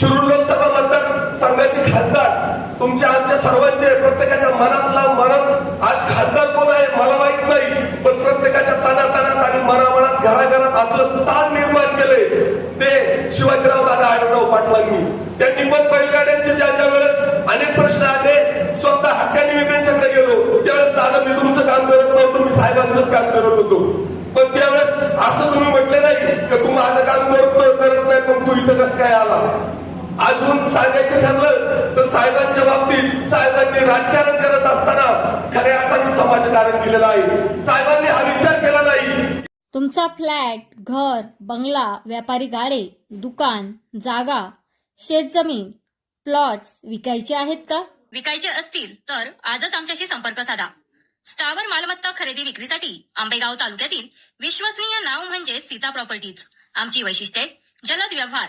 शिरूर लोकसभा मतदारसंघाचे खासदार तुमच्या आमच्या सर्वांचे प्रत्येकाच्या मनातला मनात आज खासदार कोण आहे मला माहीत नाही पण प्रत्येकाच्या तनातनात आणि मनामनात घराघरात आपलं स्थान निर्माण केलंय ते शिवाजीराव दादा आढळराव पाटलांनी. त्यांनी पण बैलगाड्यांचे ज्या ज्या वेळेस अनेक प्रश्न आले स्वतः हक्काने वेगळ्यांच्याकडे गेलो त्यावेळेस दादा मी तुमचं काम करत नव्हतो मी साहेबांचंच काम करत होतो. पण त्यावेळेस असं तुम्ही म्हटले नाही की तुम्हाला माझं काम करतो करत नाही पण तू आला अजून सांगायचं ठरलं तर साहेबांच्या बाबतीत साहेबांनी राजकारण करत असताना खऱ्या अर्थाने समाजकारण केलेलं आहे. साहेबांनी हा विचार केला नाही. तुमचा फ्लॅट घर बंगला व्यापारी गाडे दुकान जागा शेतजमीन प्लॉट्स विकायचे आहेत का? विकायचे असतील तर आजच आमच्याशी संपर्क साधा. स्थावर मालमत्ता खरेदी विक्रीसाठी आंबेगाव तालुक्यातील विश्वसनीय नाव म्हणजे सीता प्रॉपर्टीज. आमची वैशिष्ट्ये जलद व्यवहार